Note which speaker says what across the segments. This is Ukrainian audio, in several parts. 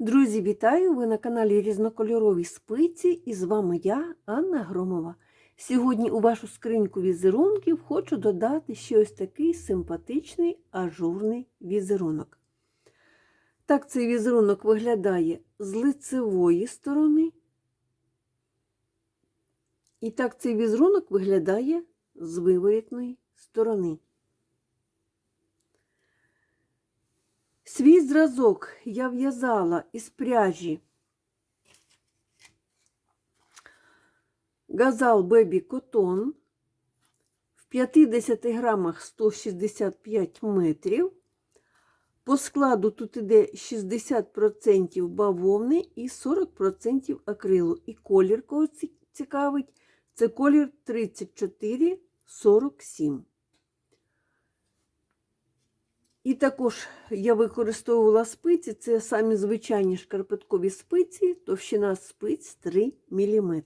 Speaker 1: Друзі, вітаю! Ви на каналі Різнокольорові спиці і з вами я, Анна Громова. Сьогодні у вашу скриньку візерунків хочу додати ще ось такий симпатичний ажурний візерунок. Так цей візерунок виглядає з лицевої сторони. І так цей візерунок виглядає з виворітної сторони. Свій зразок я в'язала із пряжі Газал Бебі Котон в 50 грамах 165 метрів. По складу тут іде 60% бавовни і 40% акрилу. І колір, кого цікавить, це колір 3447. І також я використовувала спиці, це самі звичайні шкарпеткові спиці, товщина спиць 3 мм.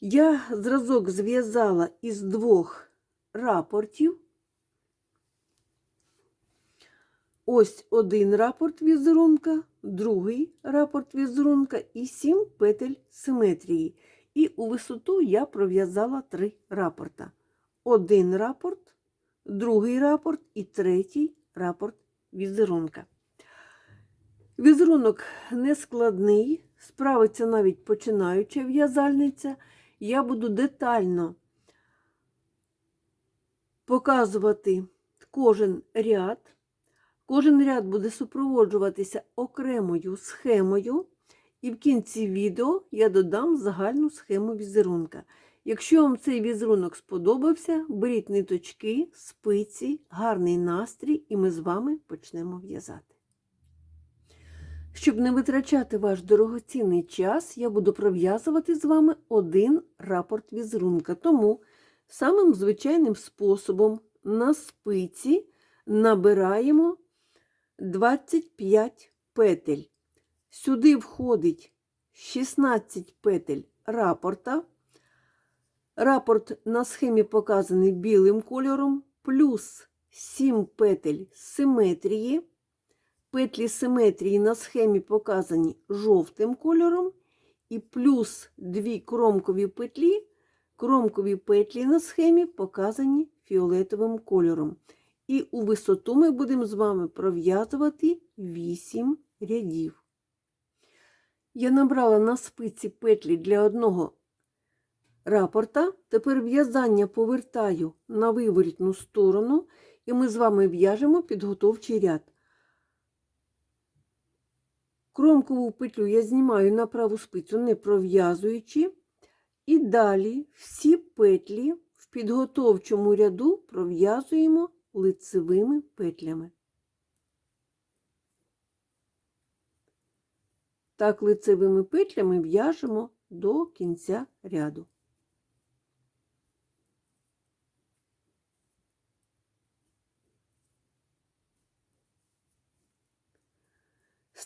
Speaker 1: Я зразок зв'язала із двох рапортів. Ось один рапорт візерунка, другий рапорт візерунка і 7 петель симетрії. І у висоту я пров'язала три рапорта. Один рапорт другий рапорт і третій рапорт візерунка. Візерунок нескладний, справиться навіть починаюча в'язальниця. Я буду детально показувати кожен ряд. Кожен ряд буде супроводжуватися окремою схемою, і в кінці відео я додам загальну схему візерунка. Якщо вам цей візерунок сподобався, беріть ниточки, спиці, гарний настрій, і ми з вами почнемо в'язати. Щоб не витрачати ваш дорогоцінний час, я буду пров'язувати з вами один рапорт візерунка. Тому самим звичайним способом на спиці набираємо 25 петель. Сюди входить 16 петель рапорта. Рапорт на схемі показаний білим кольором, плюс 7 петель симетрії. Петлі симетрії на схемі показані жовтим кольором, і плюс 2 кромкові петлі, кромкові петлі на схемі показані фіолетовим кольором. І у висоту ми будемо з вами пров'язувати 8 рядів. Я набрала на спиці петлі для одного рапорта. Тепер в'язання повертаю на виворітну сторону, і ми з вами в'яжемо підготовчий ряд. Кромкову петлю я знімаю на праву спицю, не пров'язуючи, і далі всі петлі в підготовчому ряду пров'язуємо лицевими петлями. Так лицевими петлями в'яжемо до кінця ряду.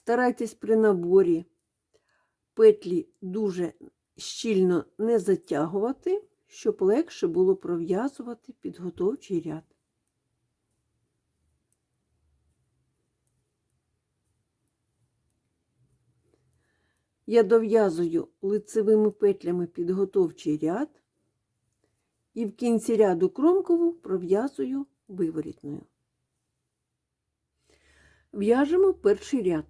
Speaker 1: Старайтесь при наборі петлі дуже щільно не затягувати, щоб легше було пров'язувати підготовчий ряд. Я дов'язую лицевими петлями підготовчий ряд і в кінці ряду кромкову пров'язую виворітною. В'яжемо перший ряд.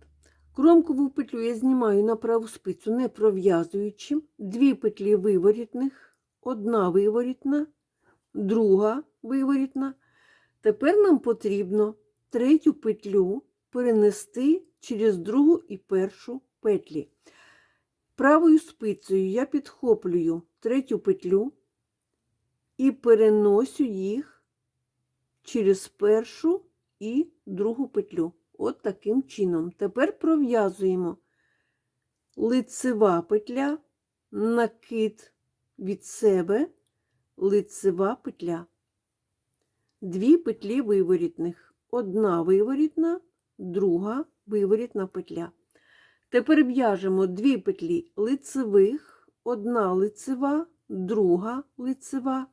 Speaker 1: Кромкову петлю я знімаю на праву спицю, не пров'язуючи, дві петлі виворітних, одна виворітна, друга виворітна. Тепер нам потрібно третю петлю перенести через другу і першу петлі. Правою спицею я підхоплюю третю петлю і переносю їх через першу і другу петлю. От таким чином. Тепер пров'язуємо лицева петля, накид від себе, лицева петля. Дві петлі виворітних. Одна виворітна, друга виворітна петля. Тепер в'яжемо дві петлі лицевих, одна лицева, друга лицева.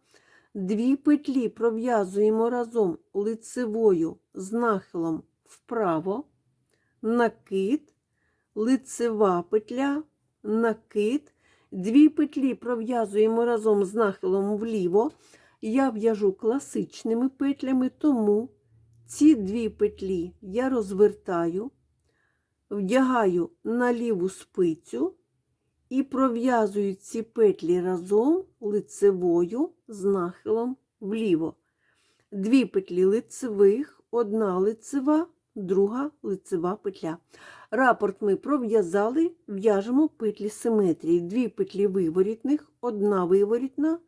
Speaker 1: Дві петлі пров'язуємо разом лицевою з нахилом вправо, накид, лицева петля, накид. Дві петлі пров'язуємо разом з нахилом вліво. Я в'яжу класичними петлями, тому ці дві петлі я розвертаю, вдягаю на ліву спицю і пров'язую ці петлі разом лицевою з нахилом вліво. Дві петлі лицевих, одна лицева, друга лицева петля. Рапорт ми пров'язали, в'яжемо петлі симетрії. Дві петлі виворітних, одна виворітна,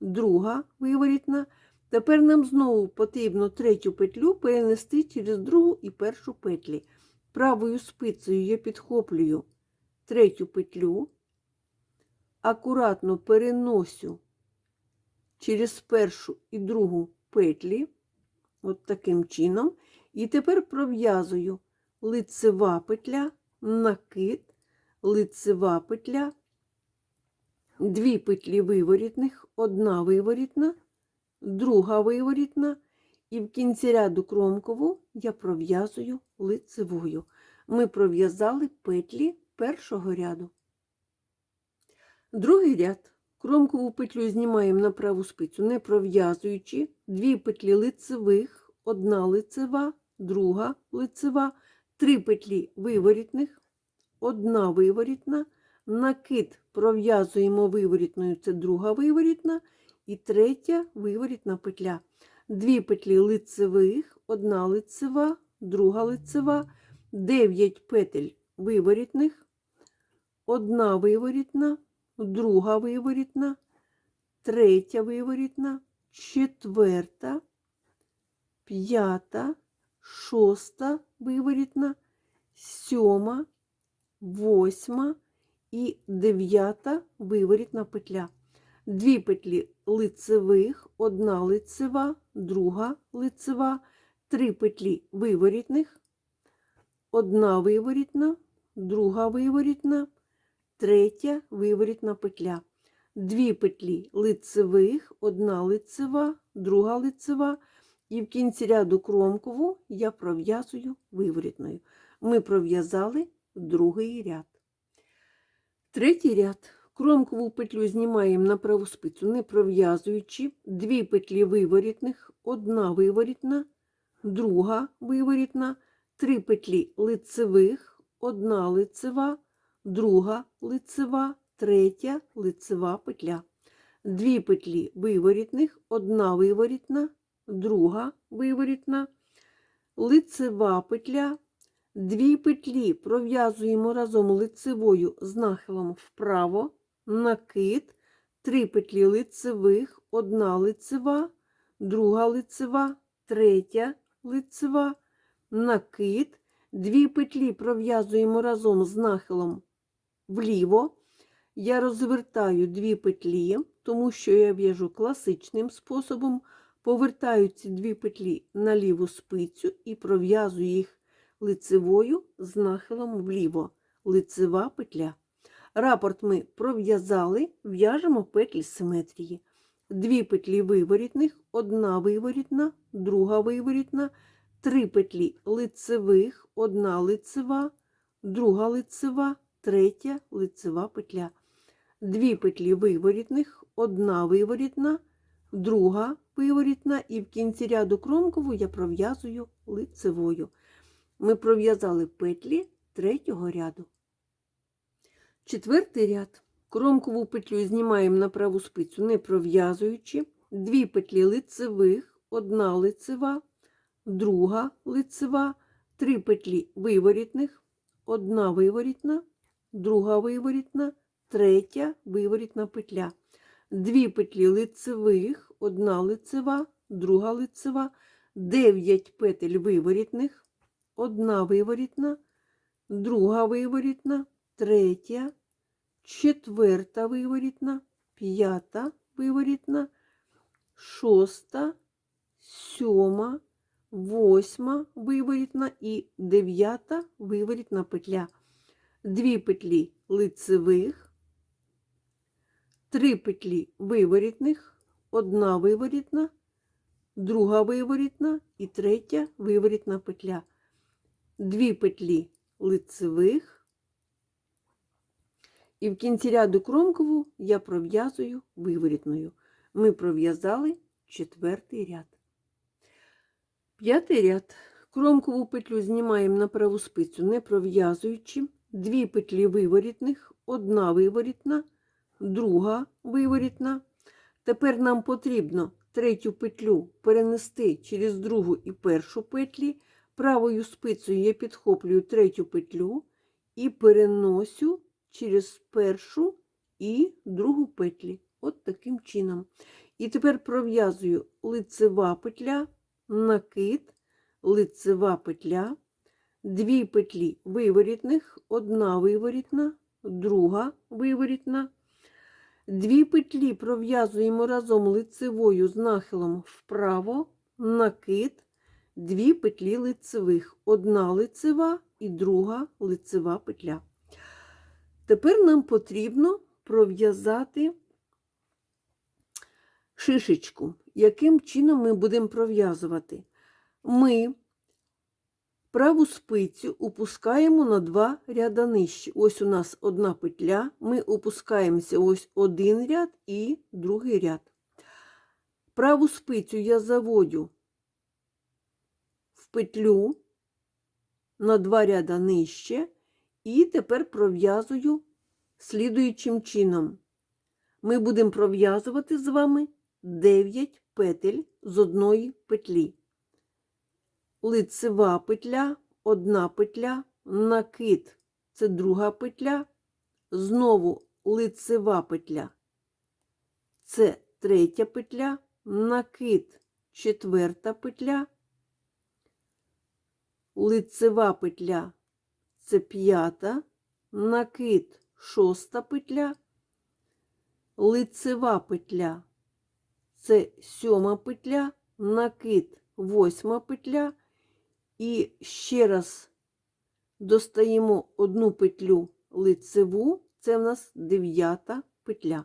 Speaker 1: друга виворітна. Тепер нам знову потрібно третю петлю перенести через другу і першу петлі. Правою спицею я підхоплюю третю петлю, акуратно переносю через першу і другу петлі, от таким чином. І тепер пров'язую лицева петля, накид, лицева петля, дві петлі виворітних, одна виворітна, друга виворітна, і в кінці ряду кромкову я пров'язую лицевою. Ми пров'язали петлі першого ряду. Другий ряд. Кромкову петлю знімаємо на праву спицю, не пров'язуючи, дві петлі лицевих, одна лицева, друга лицева, три петлі виворітних, одна виворітна, накид пров'язуємо виворітною, це друга виворітна, і третя виворітна петля. Дві петлі лицевих, одна лицева, друга лицева, 9 петель виворітних, одна виворітна, друга виворітна, третя виворітна, четверта, п'ята, шоста виворітна, сьома, восьма і дев'ята виворітна петля. Дві петлі лицевих, одна лицева, друга лицева, три петлі виворітних, одна виворітна, друга виворітна, третя виворітна петля. Дві петлі лицевих, одна лицева, друга лицева, і в кінці ряду кромкову я пров'язую виворітною. Ми пров'язали другий ряд. Третій ряд. Кромкову петлю знімаємо на праву спицю, не пров'язуючи, дві петлі виворітних, одна виворітна, друга виворітна, три петлі лицевих, одна лицева, друга лицева, третя лицева петля. Дві петлі виворітних, одна виворітна, друга виворітна, лицева петля, дві петлі пров'язуємо разом лицевою з нахилом вправо, накид, три петлі лицевих, одна лицева, друга лицева, третя лицева, накид, дві петлі пров'язуємо разом з нахилом вліво. Я розвертаю дві петлі, тому що я в'яжу класичним способом, повертаю ці дві петлі на ліву спицю і пров'язую їх лицевою з нахилом вліво. Лицева петля. Рапорт ми пров'язали, в'яжемо петлі симетрії. Дві петлі виворітних, одна виворітна, друга виворітна, три петлі лицевих, одна лицева, друга лицева, третя лицева петля. Дві петлі виворітних, одна виворітна, друга виворітна, і в кінці ряду кромкову я пров'язую лицевою. Ми пров'язали петлі третього ряду. Четвертий ряд. Кромкову петлю знімаємо на праву спицю, не пров'язуючи, дві петлі лицевих, одна лицева, друга лицева, три петлі виворітних, одна виворітна, друга виворітна, третя виворітна петля. Дві петлі лицевих, одна лицева, друга лицева, 9 петель виворітних, одна виворітна, друга виворітна, третя, четверта виворітна, п'ята виворітна, шоста, сьома, восьма виворітна і дев'ята виворітна петля. Дві петлі лицевих, три петлі виворітних, одна виворітна, друга виворітна і третя виворітна петля. Дві петлі лицевих. І в кінці ряду кромкову я пров'язую виворітною. Ми пров'язали четвертий ряд. П'ятий ряд. Кромкову петлю знімаємо на праву спицю, не пров'язуючи. Дві петлі виворітних, одна виворітна, друга виворітна. Тепер нам потрібно третю петлю перенести через другу і першу петлі. Правою спицею я підхоплюю третю петлю і переносю через першу і другу петлі. От таким чином. І тепер пров'язую лицева петля, накид, лицева петля, дві петлі виворітних, одна виворітна, друга виворітна. Дві петлі пров'язуємо разом лицевою з нахилом вправо, накид, дві петлі лицевих, одна лицева і друга лицева петля. Тепер нам потрібно пров'язати шишечку. Яким чином ми будемо пров'язувати? Ми праву спицю опускаємо на два ряда нижче. Ось у нас одна петля, ми опускаємося ось один ряд і другий ряд. Праву спицю я заводю в петлю на два ряда нижче, і тепер пров'язую слідуючим чином. Ми будемо пров'язувати з вами 9 петель з одної петлі. Лицева петля, одна петля, накид це друга петля, знову лицева петля. Це третя петля, накид четверта петля, лицева петля це п'ята, накид шоста петля, лицева петля це сьома петля, накид восьма петля. І ще раз достаємо одну петлю лицеву, це в нас дев'ята петля.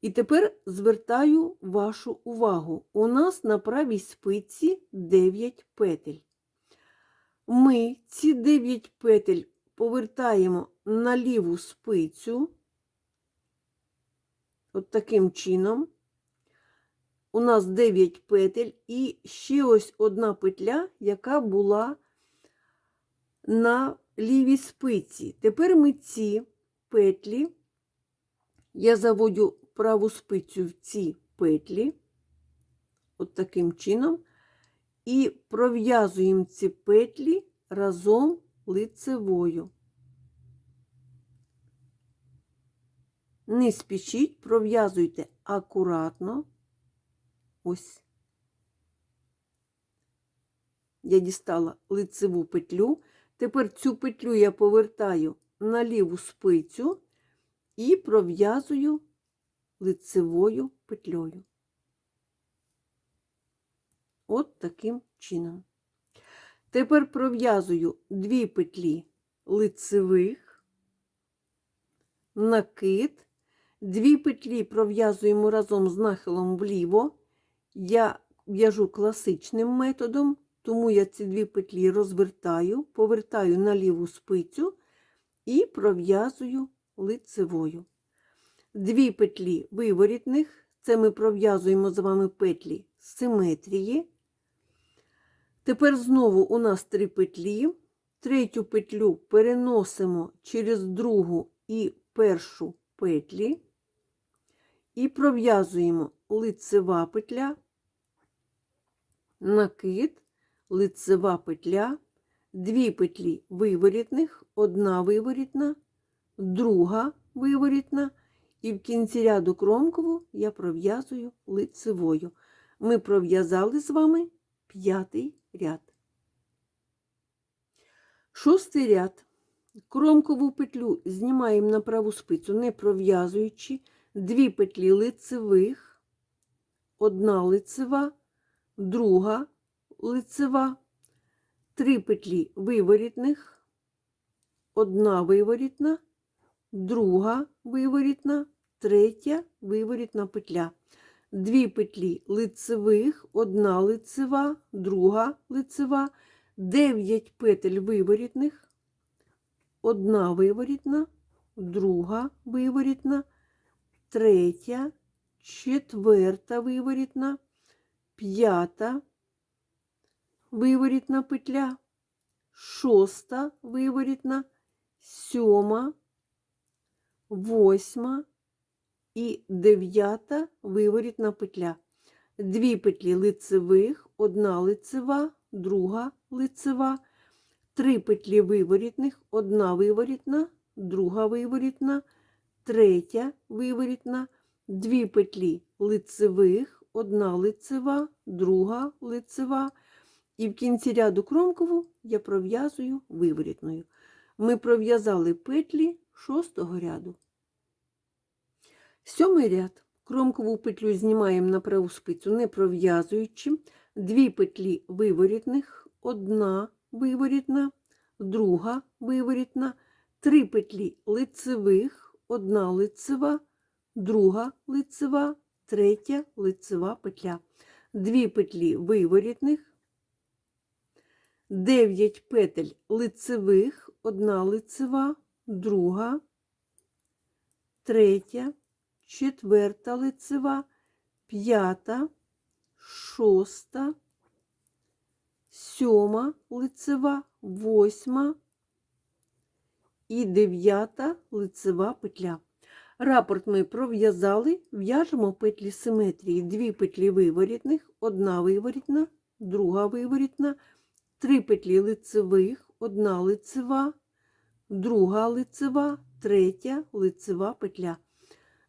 Speaker 1: І тепер звертаю вашу увагу. У нас на правій спиці 9 петель. Ми ці 9 петель повертаємо на ліву спицю, от таким чином. У нас 9 петель і ще ось одна петля, яка була на лівій спиці. Тепер ми ці петлі, я заводю праву спицю в ці петлі, от таким чином, і пров'язуємо ці петлі разом лицевою. Не спішіть, пров'язуйте акуратно. Ось. Я дістала лицеву петлю. Тепер цю петлю я повертаю на ліву спицю і пров'язую лицевою петлею. От таким чином. Тепер пров'язую дві петлі лицевих, накид, дві петлі пров'язуємо разом з нахилом вліво. Я в'яжу класичним методом, тому я ці дві петлі розвертаю, повертаю на ліву спицю і пров'язую лицевою. Дві петлі виворітних, це ми пров'язуємо з вами петлі симетрії. Тепер знову у нас три петлі. Третю петлю переносимо через другу і першу петлі і пров'язуємо лицева петля, накид, лицева петля, дві петлі виворітних, одна виворітна, друга виворітна, і в кінці ряду кромкову я пров'язую лицевою. Ми пров'язали з вами п'ятий ряд. Шостий ряд. Кромкову петлю знімаємо на праву спицю, не пров'язуючи дві петлі лицевих, одна лицева, друга лицева, три петлі виворітних, одна виворітна, друга виворітна, третя виворітна петля. Дві петлі лицевих, одна лицева, друга лицева, 9 петель виворітних, одна виворітна, друга виворітна, третя, четверта виворітна, п'ята. Виворітна петля, шоста. Виворітна, сьома, восьма. І дев'ята. Виворітна петля. Дві петлі лицевих, одна лицева, друга лицева, три петлі виворітних, одна виворітна, друга виворітна, третя виворітна, дві петлі лицевих, одна лицева, друга лицева. І в кінці ряду кромкову я пров'язую виворітною. Ми пров'язали петлі шостого ряду. Сьомий ряд. Кромкову петлю знімаємо на праву спицю, не пров'язуючи. Дві петлі виворітних, одна виворітна, друга виворітна, три петлі лицевих, одна лицева, друга лицева, третя лицева петля. Дві петлі виворітних, 9 петель лицевих, одна лицева, друга, третя, четверта лицева, п'ята, шоста, сьома лицева, восьма. І дев'ята лицева петля. Рапорт ми пров'язали, в'яжемо петлі симетрії. Дві петлі виворітних, одна виворітна, друга виворітна, три петлі лицевих, одна лицева, друга лицева, третя лицева петля.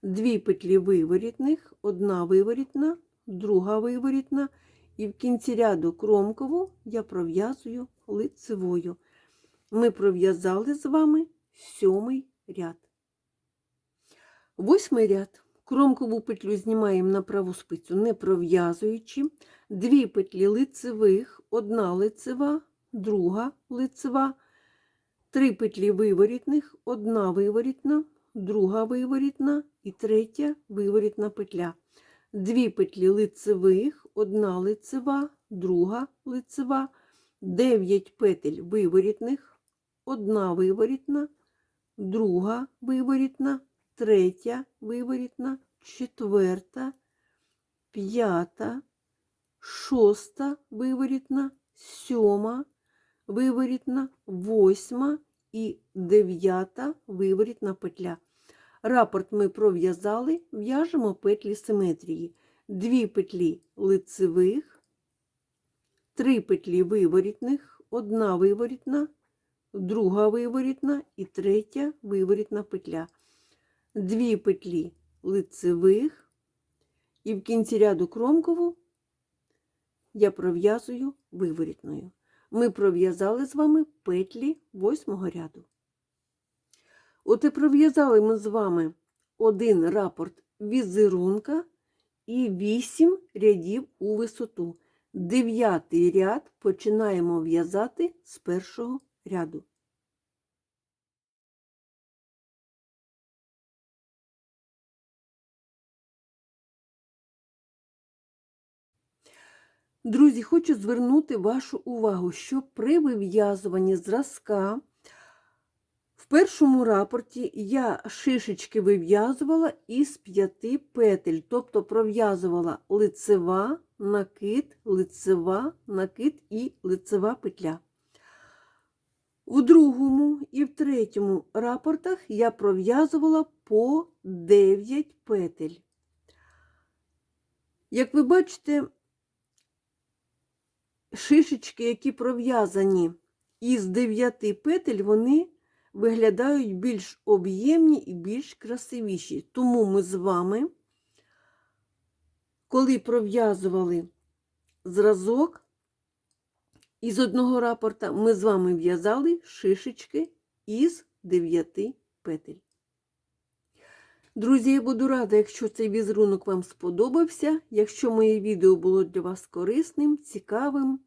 Speaker 1: Дві петлі виворітних, одна виворітна, друга виворітна, і в кінці ряду кромкову я пров'язую лицевою. Ми пров'язали з вами сьомий ряд. Восьмий ряд. Кромкову петлю знімаємо на праву спицю, не пров'язуючи. Дві петлі лицевих, одна лицева, друга лицева, три петлі виворітних, одна виворітна, друга виворітна і третя виворітна петля. Дві петлі лицевих, одна лицева, друга лицева, дев'ять петель виворітних, одна виворітна, друга виворітна, третя виворітна, четверта, п'ята, шоста виворітна, сьома виворітна, восьма і дев'ята виворітна петля. Рапорт ми пров'язали, в'яжемо петлі симетрії. Дві петлі лицевих, три петлі виворітних, одна виворітна, друга виворітна і третя виворітна петля. Дві петлі лицевих, і в кінці ряду кромкову я пров'язую виворітною. Ми пров'язали з вами петлі восьмого ряду. От і пров'язали ми з вами один рапорт візерунка і вісім рядів у висоту. Дев'ятий ряд починаємо в'язати з першого ряду. Друзі, хочу звернути вашу увагу, що при вив'язуванні зразка в першому рапорті я шишечки вив'язувала із п'яти петель, тобто пров'язувала лицева, накид, лицева, накид і лицева петля. В другому і в третьому рапортах я пров'язувала по 9 петель. Як ви бачите, шишечки, які пров'язані із 9 петель, вони виглядають більш об'ємні і більш красивіші. Тому ми з вами, коли пров'язували зразок із одного рапорта, ми з вами в'язали шишечки із 9 петель. Друзі, я буду рада, якщо цей візерунок вам сподобався, якщо моє відео було для вас корисним, цікавим.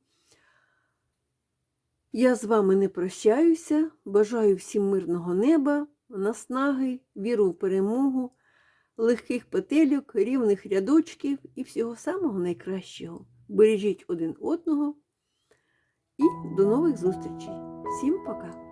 Speaker 1: Я з вами не прощаюся, бажаю всім мирного неба, наснаги, віру в перемогу, легких петельок, рівних рядочків і всього самого найкращого. Бережіть один одного і до нових зустрічей. Всім пока!